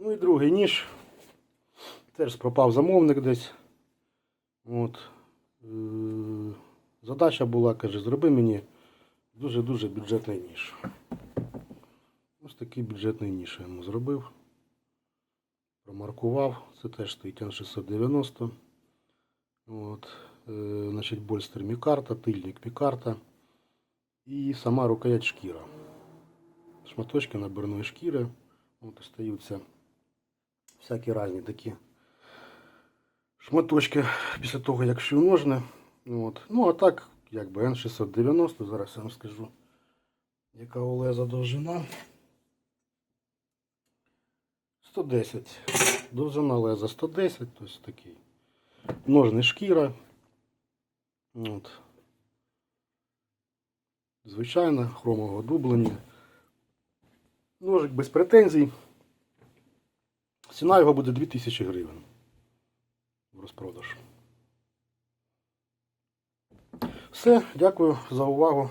Ну і другий ніж. Теж пропав замовник десь. От. Е, Задача була, каже, зроби мені дуже-дуже бюджетний ніж. Ось такий бюджетний ніж я йому зробив. Промаркував. Це теж стоїть Н690. От. Е, значить, больстер мікарта, тильник мікарта. І сама рукоять шкіра. Шматочки набірної шкіри. От остаються всякі різні такі шматочки після того, як шив. От. Ну, а так, якби Н690, зараз я вам скажу, яка у леза довжина. 110. Довжина леза 110, тобто такий. Ножний шкіра. От. Звичайно, хромового дублення. Ножик без претензій. Ціна його буде 2000 гривень в розпродаж. Все, дякую за увагу.